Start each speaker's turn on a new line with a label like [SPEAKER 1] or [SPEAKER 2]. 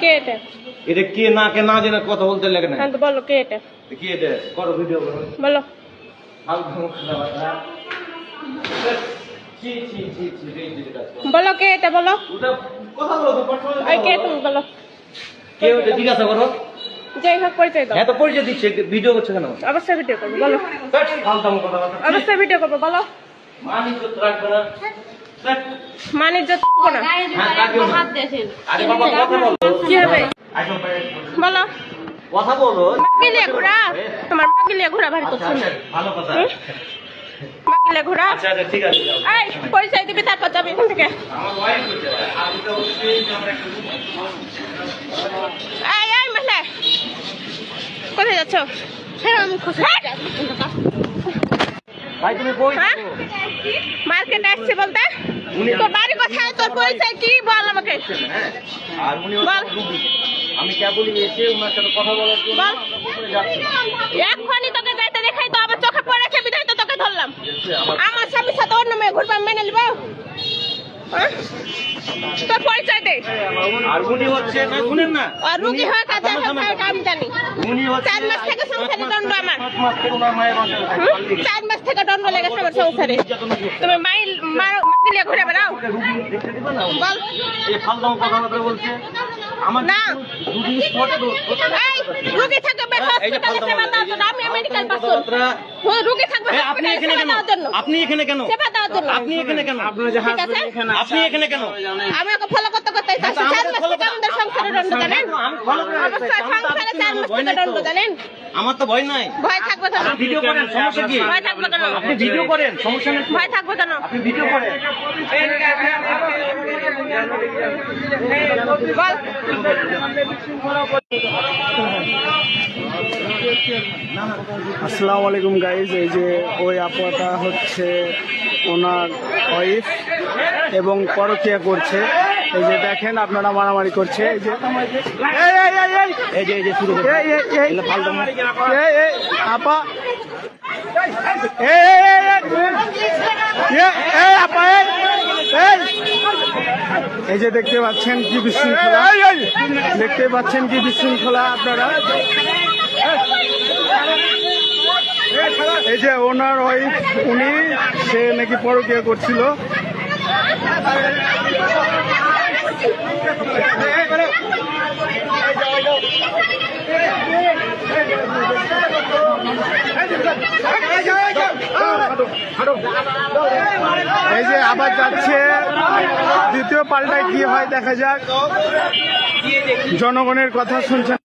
[SPEAKER 1] কে এটা
[SPEAKER 2] এটা কে না কে না জেনে কথা বলতে লাগে না?
[SPEAKER 1] হ্যাঁ তো বলো কে এটা?
[SPEAKER 2] কি এটা? করো ভিডিও
[SPEAKER 1] বলো। বলো কে এটা বলো। ওই কে তুমি বলো।
[SPEAKER 2] কে ওটা জিজ্ঞাসা
[SPEAKER 1] যাই হোক পরিচয় দাও।
[SPEAKER 2] হ্যাঁ তো পরিচয় দিচ্ছে ভিডিও করছে কেন?
[SPEAKER 1] অবশ্যই ভিডিও করব বলো। অবশ্যই ভিডিও করব বলো।
[SPEAKER 2] মান রাখবে না।
[SPEAKER 1] না।
[SPEAKER 2] হ্যাঁ। আরে বাবা কথা বলো।
[SPEAKER 1] কি হবে বলো।
[SPEAKER 2] কথা বলো।
[SPEAKER 1] মাগিলিয়া ঘোড়া তোমার মাগিলিয়া ঘোড়া ভারী
[SPEAKER 2] আচ্ছা,
[SPEAKER 1] করছ
[SPEAKER 2] আচ্ছা, ভালো কথা।
[SPEAKER 1] হুম? মাগিলিয়া
[SPEAKER 2] আচ্ছা আচ্ছা ঠিক আছে
[SPEAKER 1] এই পরিচয় দিবি তারপর যাবি এখান থেকে।
[SPEAKER 2] আমার ওয়াইফ করতে পারে আর অবশ্যই আমরা
[SPEAKER 1] এই এই মহিলা। কোথায় যাচ্ছ? হ্যাঁ আমি খুশি।
[SPEAKER 2] ভাই তুমি কই
[SPEAKER 1] হ্যাঁ? মার্কেটে আসছে বলতে?
[SPEAKER 2] উনি-
[SPEAKER 1] তোর বাড়ি কোথায়? তোর পরিচয় কি? বল আমাকে।
[SPEAKER 2] হ্যাঁ আর উনি
[SPEAKER 1] বল।
[SPEAKER 2] আমি কেবলই এসে ওনার সাথে কথা বলার জন্য
[SPEAKER 1] এক্ষুনি তোর পরিচয় দে।
[SPEAKER 2] আর উনি হচ্ছে না শুনেন না।
[SPEAKER 1] আর রুগী হয়ে হয় আমি জানি।
[SPEAKER 2] উনি হচ্ছে
[SPEAKER 1] চার মাস থেকে সংসারে দণ্ড আমার? চার মাস থেকে দণ্ড লেগেছে আমার সংসারে। তুমি মাইল মাগিলিয়া ঘুরে বেড়াও। বল।
[SPEAKER 2] এই কথাবার্তা বলছে। আমার
[SPEAKER 1] না।
[SPEAKER 2] দুদিন স্পটে
[SPEAKER 1] এই রোগী থাকবে
[SPEAKER 2] এই
[SPEAKER 1] সেবা দেওয়ার জন্য। আমি মেডিকেল পার্সন
[SPEAKER 2] কথাবার্তা
[SPEAKER 1] থাকবে
[SPEAKER 2] আপনি এখানে কেন? আপনি এখানে কেন?
[SPEAKER 1] সেবা দেওয়ার জন্য।
[SPEAKER 2] আপনি এখানে কেন? আপনি এখানে কেন?
[SPEAKER 1] আমি ওকে ফলো করতে করতে
[SPEAKER 2] হ্যাঁ,
[SPEAKER 1] আমাদের সংসারে দণ্ড জানেন। অবশ্যই
[SPEAKER 2] আমার তো
[SPEAKER 1] সংসারে চার মাস
[SPEAKER 2] ভয়
[SPEAKER 1] থেকে
[SPEAKER 2] নাই
[SPEAKER 1] দণ্ড জানেন?
[SPEAKER 2] আমার তো ভয় নাই।
[SPEAKER 1] ভয় থাকবে কেন?
[SPEAKER 2] ভিডিও করেন সমস্যা কি?
[SPEAKER 1] ভয় থাকবে কেন?
[SPEAKER 2] আপনি ভিডিও করেন সমস্যা নেই
[SPEAKER 1] ভয় থাকবে কেন?
[SPEAKER 2] আপনি ভিডিও করেন।
[SPEAKER 3] আসসালামু আলাইকুম গাইজ এই যে ওই আপাটা হচ্ছে ওনার ওয়াইফ এবং পরকিয়া করছে। এই যে দেখেন আপনারা মারামারি করছে। এই যে এই, এই
[SPEAKER 2] শুরু
[SPEAKER 3] আপা। এই যে দেখতে পাচ্ছেন কি বিশৃঙ্খলা। দেখতে পাচ্ছেন কি বিশৃঙ্খলা আপনারা? এই যে ওনার ওয়াইফ উনি সে নাকি পরকিয়া করছিল। এই যে আবার যাচ্ছে। দ্বিতীয় পাল্টায় কি হয় দেখা যাক। জনগণের কথা শুনছেন।